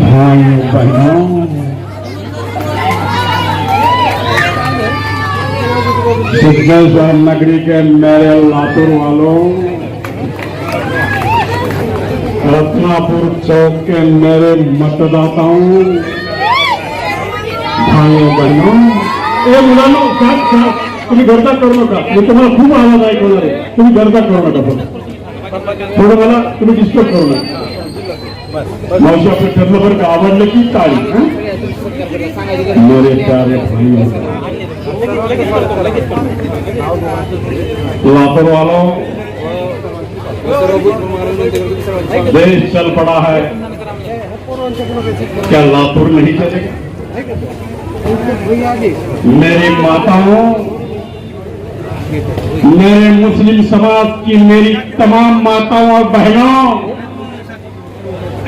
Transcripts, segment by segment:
भाइयों बहनों सिद्धेश्वर नगरी के मेरे लातूर वालों। रत्नापुर चौक के मेरे मतदाताओं भाइयों, बहनों ए मुलांनो साथ साथ तुम्ही गर्दा करू नका मी तुम्हाला खूप आवाज़ ऐकवणार आहे तुम्ही गर्दा करू नका थोडं मला तुम्ही डिस्टर्ब करू नका मावशी आपलं बरं का आवडलं की टाळी मेरे प्यारे लातूर वालों देश चल पड़ा है। क्या लातूर नहीं चलेगा? मेरी माताओं, मेरे मुस्लिम समाज की मेरी तमाम माताओं और बहनों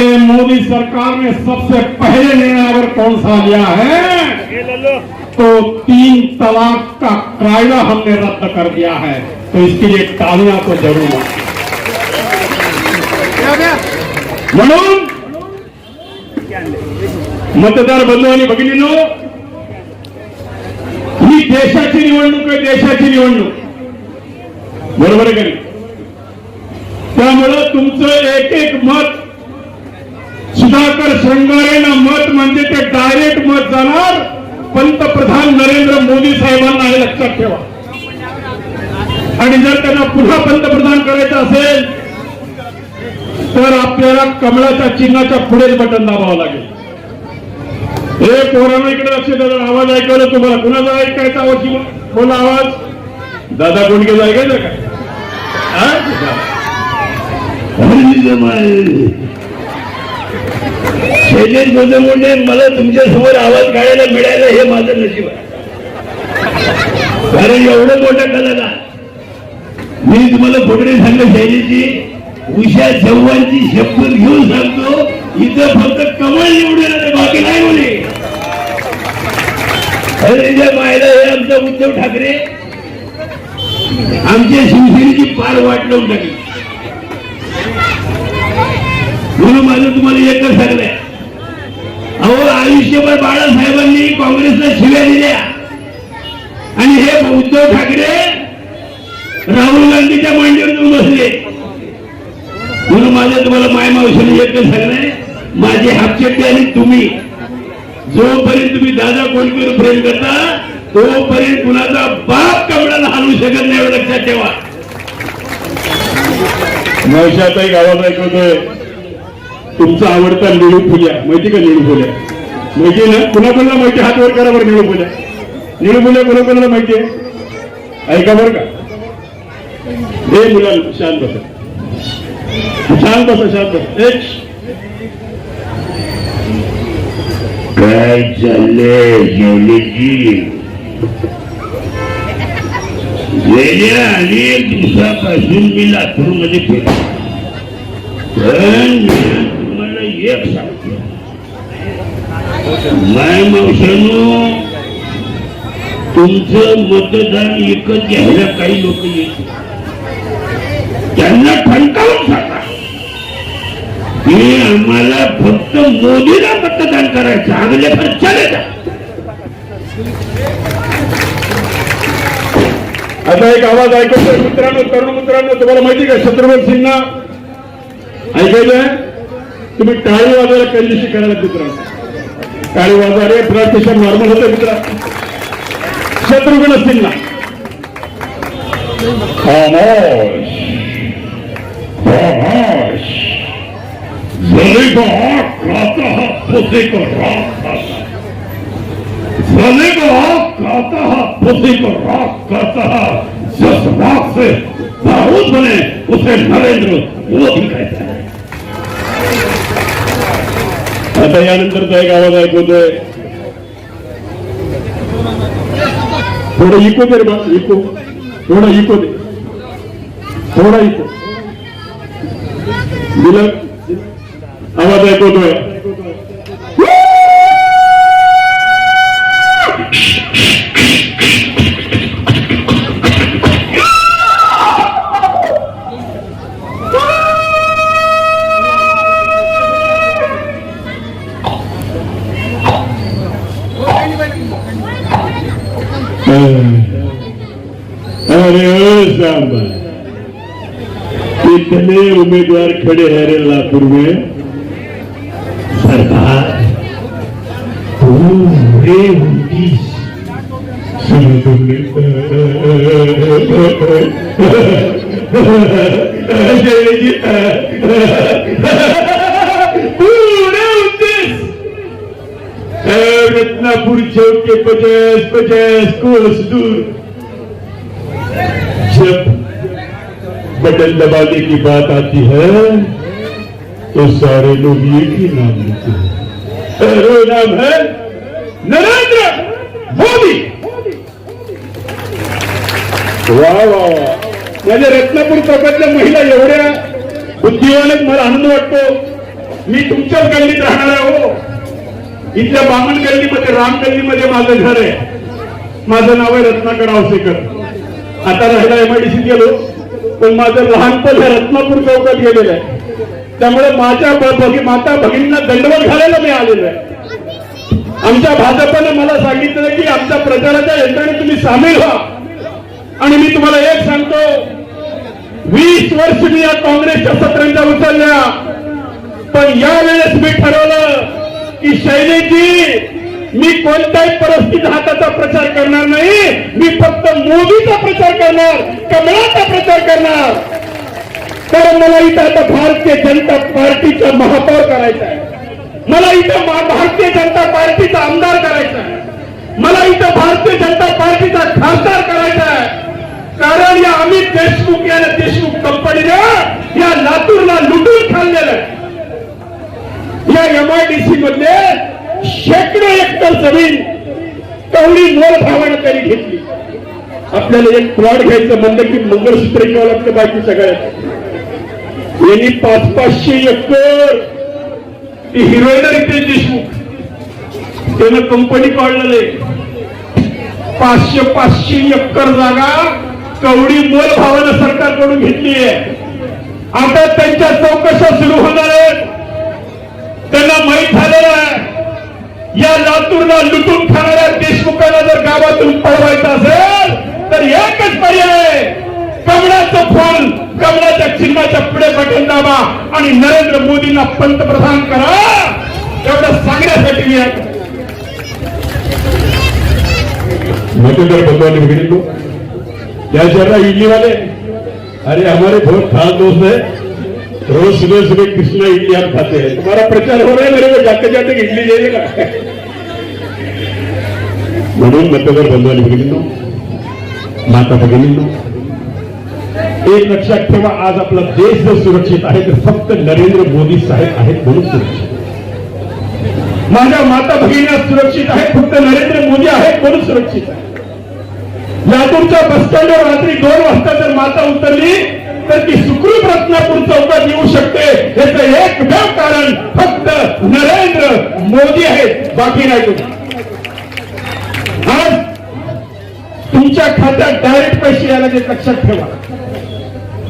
मोदी सरकार ने सबसे पहले निर्णय अगर कौन सा लिया है तो तीन तलाक का कायदा हमने रद्द कर दिया है तो इसके लिए तालियाँ तो ज़रूर हो। म्हणून मतदार आणि भगिनीनो ही देशाची निवडणूक आहे देशाची निवडणूक बरोबर आहे का? त्यामुळं तुमचं एक एक मत सुधाकर श्रंगारेनं मत म्हणजे ते डायरेक्ट मत जाणार. पंतप्रधान नरेंद्र मोदी साहेबांना हे लक्षात ठेवा. आणि जर त्यांना पुन्हा पंतप्रधान करायचं असेल तर आपल्याला कमळाच्या चिन्हाच्या पुढेच बटन दाबावं लागेल. हे पोरांना इकडे लक्ष द्या आवाज ऐकवला तुम्हाला. कुणाचा ऐकायचा आवाज बोला आवाज? दादा कोणके ऐकायचं काय? शैलेश गोदमुंडे मला तुमच्यासमोर आवाज काढायला मिळायला हे माझं नशीब आहे. कारण एवढं मोठं कलाकार. मी तुम्हाला फोटो सांगतो शैलीची. उषा चव्हाणची शपथ घेऊन सांगतो इथं फक्त कमळ निवडून बाकी नाही म्हणे अरे मायला हे आमचा उद्धव ठाकरे. आमच्या शिवसेनेची पार वाट लावून टाकली. म्हणून माझं तुम्हाला एकच सांगलंय अहो आयुष्यभर बाळासाहेबांनी काँग्रेसला शिव्या दिल्या. आणि हे उद्धव ठाकरे राहुल गांधीच्या मांडीवर येऊन बसले. म्हणून माझं तुम्हाला माय मावशीने म्हणजे एकच सांगणार माझे हापचेट्टे आणि तुम्ही. जोपर्यंत तुम्ही दादा कोणकर प्रेम करता तोपर्यंत कुणाचा बाप कमळाला हलवू शकत नाही लक्षात ठेवा. नवशाचा एक गावात ऐकवतोय. तुमचा आवडता निळू फुल्या. माहिती का निळू फुल्या? माहिती ना? कुणा कोणाला माहिती? हात वर करा बरं निळू फुल्या. निळू फुल्या कोणा कोणाला माहिती आहे? ऐका बरं का. हे मुला शांत बसा. शांत बसा शांत बसा. एक. काय चाललंय जेवलीची गेल्या अनेक दिवसापासून मी लातूरमध्ये फिरतो पण मी माय मावशानो तुमचं मतदान एकच घ्यायला काही लोक येत त्यांना ठणकावून सांगा. की आम्हाला फक्त मोदीला मतदान करायचं आम्हाला फार चालेल आता एक आवाज ऐकतोय. मित्रांनो तरुण मित्रांनो तुम्हाला माहिती का? शत्रुघ्न सिन्हा. ऐकायचंय? तुम्ही टाळी वाजवायला कंजूशी करायला मित्रांनो टाळी वाजवायला ब्लड प्रेशर नॉर्मल होतं मित्रा शत्रुघ्न सिन्हा खामोश. खामोश. जलेगा खाता है पुसे को राख खाता जलेगा खाता है पुसे को राख करता है जिस राख से दाऊद बने उसे नरेंद्र मोदी कहते हैं। आता यानंतरचा एक आवाज ऐकवतोय थोडं इको दे रे बा इको. थोडं इको दे. थोडा इको. दिलं आवाज ऐकवतोय ओ सांबा कितने उम्मीदवार खड़े हैं रे लातूर में. सरकार पूरे उनतीस चौक के पचास पचास कोस दूर. जब बटन दबाने की बात आती है तो सारे लोग एक ही नाम लेते हैं। वो नाम है नरेंद्र मोदी। वा वा वा माझ्या रत्नापूर चौकातल्या महिला एवढ्या बुद्धिवान आहेत, मला आनंद वाटतो. मी तुमच्याच गल्लीत राहणार आहे हो. इथल्या बामण गल्लीमध्ये राम गल्लीमध्ये माझं घर आहे. माझं नाव आहे रत्नाकर आवसेकर. आता राहिला एमआयडीसीत गेलो पण माझं लहानपण हे रत्नापूर चौकात गेलेलं आहे. त्यामुळे माझ्या माता भगिनींना दंडवत घालायला मी आलेलो आहे. आमच्या भाजपाने मला सांगितलं की आमच्या प्रचाराच्या यंत्रणेत तुम्ही सामील व्हा. आणि मी तुम्हाला एक सांगतो वीस वर्ष मी या काँग्रेसच्या सत्रांच्या उचलल्या. पण यावेळेस मी ठरवलं की शैलेजी मी कोणत्याही परिस्थितीत हाताचा प्रचार करणार नाही. मी फक्त मोदीचा प्रचार करणार कमळाचा प्रचार करणार. तर मला इथं आता भारतीय जनता पार्टीचा महापौर करायचा आहे. मला इथं भारतीय जनता पार्टीचा आमदार करायचा आहे. मला इथं भारतीय जनता पार्टीचा खासदार करायचा आहे. कारण या अमित देशमुख या देशमुख कंपनीनं या लातूरला लुटून खाल्लेलं आहे. या एमआयडीसी मधले शेकडो एकर जमीन कवडी मोल भावानं त्यांनी घेतली. आपल्याला एक प्लॉट घ्यायचं म्हणलं की मंगळसूत्र घ्यावं लागतं बाकी सगळ्यात यांनी पाच पाचशे एकर ती हिरोईनर इथे देशमुख. त्यानं कंपनी काढलेले पाचशे पाचशे एकर जागा कवडी मोल भावानं सरकारकडून घेतली आहे. आता त्यांच्या चौकशा सुरू होणार आहेत. त्यांना माहीत झालेलं आहे. या लातूरला लुटून खाणाऱ्या देशमुखांना जर गावातून पळवायचं असेल तर एकच पर्याय कमळाचं फुल कमळाच्या चिन्हाच्या पुढे बटन दाबा आणि नरेंद्र मोदींना पंतप्रधान करा. एवढं सांगण्यासाठी मी आहे. मतदार बंधुओं ने को क्या चल रहा है वाले. अरे हमारे बहुत खास दोस्त है. हो, रोज सुबह सुबह कृष्णा इडली आप खाते हैं तुम्हारा प्रचार हो रहा है मेरे को जाते जाते इडली जाइएगा म्हणून मतदार बंधू आणि भगिनींनो माता भगिनींनो एक लक्षात ठेवा आज आपला देश जर सुरक्षित आहे तर फक्त नरेंद्र मोदी साहेब आहेत म्हणून सुरक्षित. माझ्या माता भगिनीला सुरक्षित आहेत फक्त नरेंद्र मोदी आहेत म्हणून सुरक्षित आहे. लातूरच्या बस स्टँडवर रात्री दोन वाजता जर माता उतरली तर ती सुखरूप रत्नापूर चौकात येऊ शकते? याच एकमेव कारण फक्त नरेंद्र मोदी आहेत. बाकी नाही तुम्ही आज तुमच्या खात्यात डायरेक्ट पैसे यायला ते लक्षात ठेवा.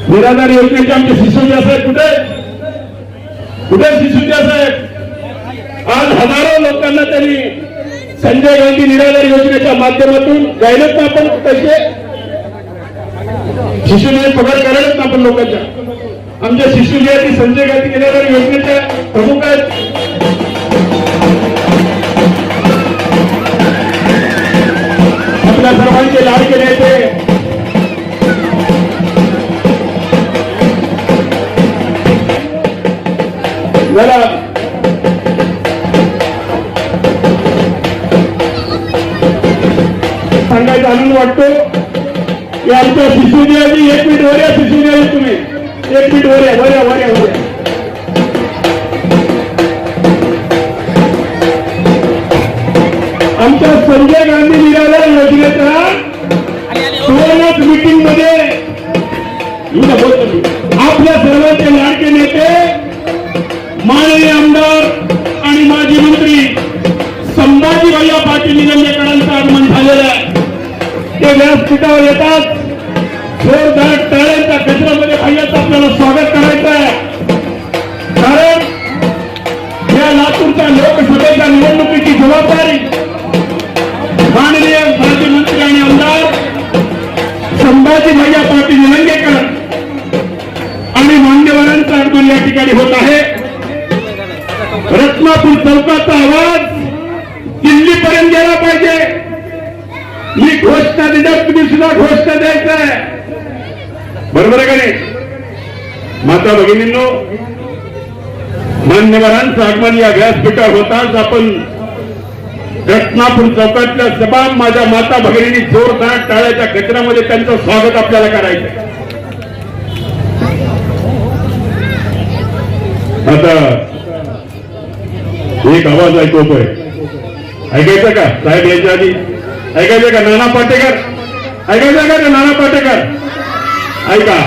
निराधार योजनेचे आमचे सिसोदिया साहेब कुठे कुठे सिसोदिया साहेब? आज हजारो लोकांना त्यांनी संजय गांधी निराधार योजनेच्या माध्यमातून गायलेत ना आपण पैसे शिशुने पगार करायलाच ना आपण लोकांच्या. आमच्या शिशुजी संजय गांधी निराधार योजनेच्या प्रमुख आहेत. आपल्या सर्वांचे लाडके नेते जरा सांगायचा आनंद वाटतो. की आमच्या शिशुनियाची एक मिनिट वर या शिशुनिया तुम्ही. एक मिनिट वर या वर या आमच्या संजय गांधी निराला योजनेचा दोनच मिटिंगमध्ये आपल्या सर्वांचे लाडके नेते माननीय आमदार आणि माजी मंत्री संभाजी भैया पाटील निलंगेकरांचं आगमन झालेलं आहे. ते व्यासपीठावर येतात. जोरदार टाळ्यांच्या गजरामध्ये भैयाचं आपल्याला स्वागत करायचं आहे. कारण या लातूरच्या लोकसभेच्या निवडणुकीची जबाबदारी माननीय माजी मंत्री आणि आमदार संभाजी भैया पाटील निलंगेकर आणि मान्यवरांचा अर्जून या ठिकाणी होत आहे. रत्नापूर चौकाचा आवाज बरोबर आहे का नाही? माता भगिनींनो मान्यवरांचं आगमन या व्यासपीठावर होताच आपण रत्नापूर चौकातल्या सभा माझ्या माता भगिनींनी जोरदार टाळ्याच्या गजरामध्ये त्यांचं स्वागत आपल्याला करायचं आता एक आवाज ऐकवतोय ऐकायचं का? साहेब यायच्या आधी. ऐकायचं का? नाना पाटेकर? ऐकायचं का नाना पाटेकर? ऐका.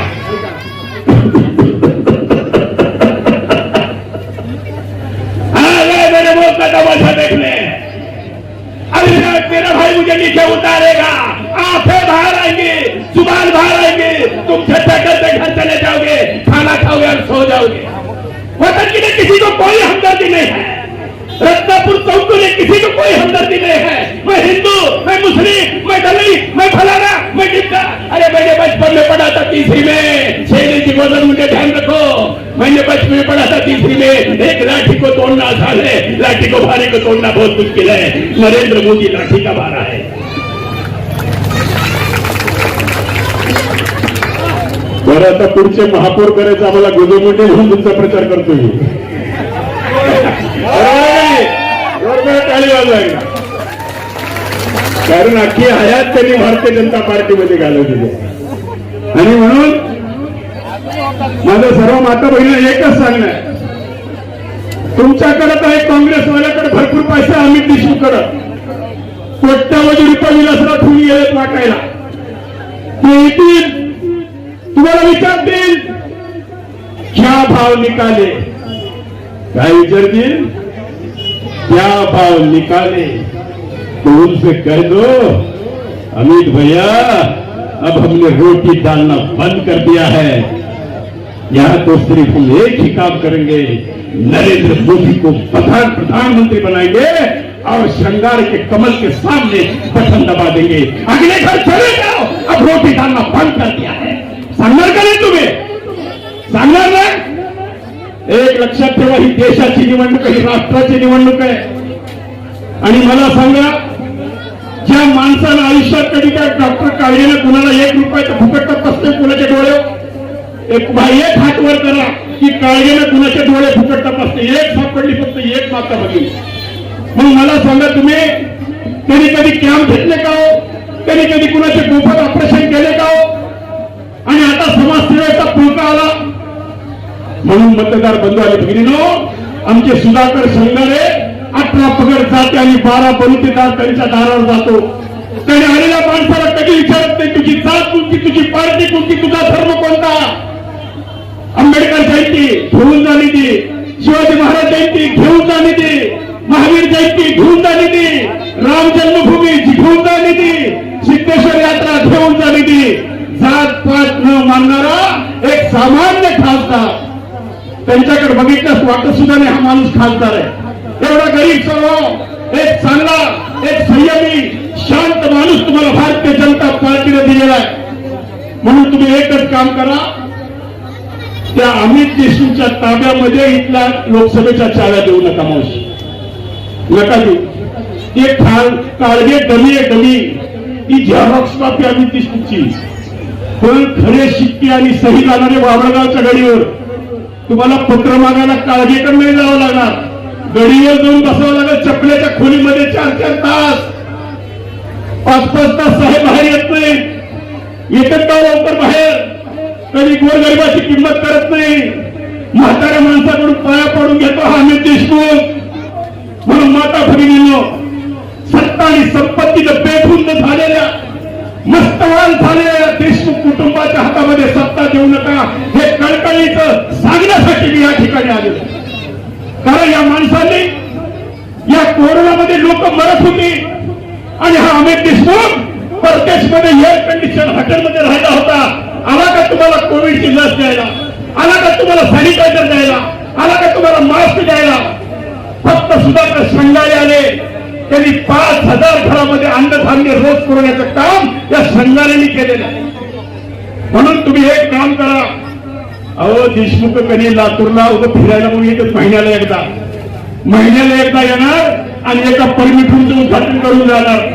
मेरे मुंह का तमाशा अभी मेरा भाई मुझे नीचे उतारेगा. आंखें बाहर आएंगी जुबान बाहर आएंगी. तुम छठा करते घर चले जाओगे खाना खाओगे और सो जाओगे. वतन के लिए किसी को कोई हमदर्दी नहीं है. रत्नापुर चौक लिए किसी को कोई हमदर्दी नहीं है। मैं हिंदू, मैं मुस्लिम, मैं दलित, मैं फलाना, मैं टिप्का अरे मैंने बचपन में पढ़ा था तीसरी में। छह की वज़न मुझे ध्यान रखो। मैंने बचपन में पढ़ा था तीसरी में। एक लाठी को तोड़ना आसान है। लाठी को भारी को तोड़ना बहुत मुश्किल है। नरेंद्र मोदी लाठी का भारा है। बरं आता पुढचे महापौर करायचं आम्हाला गोजोमोटे घेऊन तुमचा प्रचार करतो मी बरोबर कारण अख्खी हयात त्यांनी भारतीय जनता पार्टीमध्ये घालवलेली आणि म्हणून माझं सर्व माता बहिणी एकच सांगणं आहे. तुमच्याकडे तर आहे काँग्रेसवाल्याकडे भरपूर पैसा आहे अमित देशमुखकडे. कोट्यावधी रुपये विलासला ठेवून गेलेत वाटायला. ते येतील. तुम्हाला विचारतील क्या भाव निकाले. काय विचारतील क्या भाव निकाले? तो उनसे कह दो? अमित भैया, अब हमने रोटी डालना बंद कर दिया है। यहाँ तो सिर्फ़ हम एक ही काम करेंगे। नरेंद्र मोदी को प्रधान प्रधानमंत्री बनाएँगे और श्रृंगार के कमल के सामने बटन दबा देंगे। अगले घर चले जाओ। अब रोटी डालना बंद कर दिया है। सांगणार करें तुम्हें? एक लक्षात ठेवा ही देशाची निवडणूक आहे, ही राष्ट्राची निवडणूक आहे. आणि मला सांगा ज्या माणसाला आयुष्यात कधी काय डॉक्टर काढलेलं कुणाला एक रुपयाचं फुकट तपासते कुणाच्या डोळे? एक बाह्य हातवर हात वर करा की काळगेनं कुणाचे डोळे फुकट तपासते एक सापडली फक्त एक माता बघितली मग मला सांगा तुम्ही कधी कधी कॅम्प घेतले का हो? कधी कधी कुणाचे गोफत ऑपरेशन केले का हो? आणि आता समाजसेवा म्हणून मतदार बंधू आले भगिनीनो आमचे सुधाकर संघारे अठरा पगड जाते आणि बारा बलुतेदार त्यांच्या दारावर जातो. त्याने आलेल्या माणसाला कधी विचारत नाही तुझी जात कोणती तुझी पार्टी कोणती तुझा धर्म कोणता? आंबेडकर जयंती घेऊन जा निधी. शिवाजी महाराज जयंती घेऊन जा निधी. महावीर जयंती घेऊन जा ती राम जन्मभूमी घेऊन जा निधी. सिद्धेश्वर यात्रा घेऊन जा निधी. जात पात न मानणारा एक सामान्य खासदार त्यांच्याकडे बघितल्यास वाटत सुद्धा नाही हा माणूस खासदार आहे. एवढा गरीब सर्व एक चांगला एक संयमी शांत माणूस तुम्हाला भारतीय जनता पार्टीने दिलेला आहे. म्हणून तुम्ही एकच काम करा. त्या अमित देशमुखच्या ताब्यामध्ये इथल्या लोकसभेच्या चाव्या देऊ नका मावशी. नका देऊ. ते खाल काळगे डमी आहे डमी. ती झेरॉक्स कॉपी अमित देशमुखची. पण खरे शिक्के आणि सही जाणारे बाबळगावच्या गाडीवर. तुम्हाला पत्र मागायला काळजीकडे नाही जावं लागणार. गडीवर जाऊन बसावं लागेल चपल्याच्या खोलीमध्ये चार चार तास. पाच पाच तास साहेब बाहेर येत नाही. येतात का लवकर बाहेर. कधी गोरगरिबाची किंमत करत नाही. म्हाताऱ्या माणसाकडून पाया पडून घेतो हा अमित देशमुख. म्हणून माता भगिनींनो सत्ता आणि संपत्तीचं बेधुंद झालेल्या मस्तवान झाले. देशमुख कुटुंबाच्या हातामध्ये सत्ता देऊ नका. हे कळकळीचं सांगण्यासाठी मी या ठिकाणी आलेलो कारण या माणसांनी या कोरोनामध्ये लोक मरत होती. आणि हा अमित देशमुख परदेशमध्ये एअर कंडिशन हॉटेलमध्ये राहिला होता. आला का तुम्हाला कोविडची लस द्यायला? आला का तुम्हाला सॅनिटायझर द्यायला? आला का तुम्हाला मास्क द्यायला? फक्त सुधाकर श्रंगारे आले. त्यांनी पाच हजार घरामध्ये अन्नधान्य रोज पुरवण्याचं काम या संघाने केलेलं आहे. म्हणून तुम्ही एक काम करा. अहो देशमुख कधी लातूरला उभं फिरायला म्हणून येतात महिन्याला एकदा. महिन्याला एकदा येणार आणि एका परमिटूनचं उद्घाटन करून जाणार.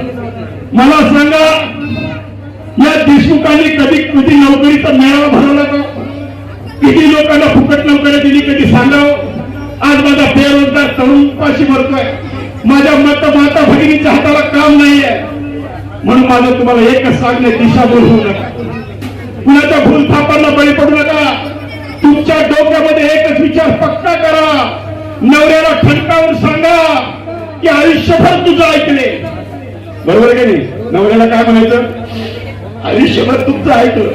मला सांगा या देशमुखांनी कधी कधी नोकरीचा मेळावा भरवला का किती लोकांना फुकट नोकऱ्या दिली कधी सांगाव? आज माझा बेरोजगार तरुण पाशी मरतोय. माझ्या मत माता भगिनीच्या हाताला काम नाहीये. म्हणून माझं तुम्हाला एकच सांगणे दिशाभूल होऊ नका. कुणाच्या भूल थापांना बळी पडू नका. तुमच्या डोक्यामध्ये एकच विचार पक्का करा. नवऱ्याला ठणकावून सांगा की आयुष्यभर तुझं ऐकले. बरोबर की का नाही? नवऱ्याला काय म्हणायचं? आयुष्यभर तुमचं ऐकलं.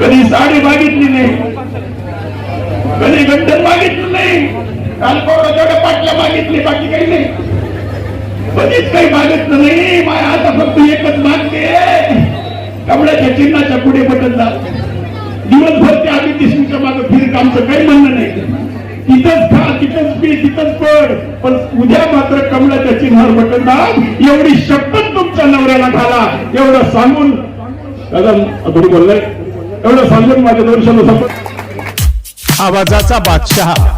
कधी साडी मागितली नाही. कधी गंडन मागितलं नाही. काल तेवढ्या पाटल्या मागितली बाकी काही नाही. कधीच काही मागितलं नाही. माय आता फक्त एकच मागते कमळाच्या चिन्हाच्या पुढे बटन दिवसभर ते आम्ही तिसरीच्या मागे फिरत. आमचं काही म्हणणं नाही. तिथंच खा तिथंच पी तिथंच पड. पण उद्या मात्र कमळाच्या चिन्हावर बटन दाब. एवढी शपथ तुमच्या नवऱ्याला घाला. एवढं सांगून दादा थोडी बोललाय एवढं सांगून माझ्या दोन शब्द आवाजाचा बादशहा.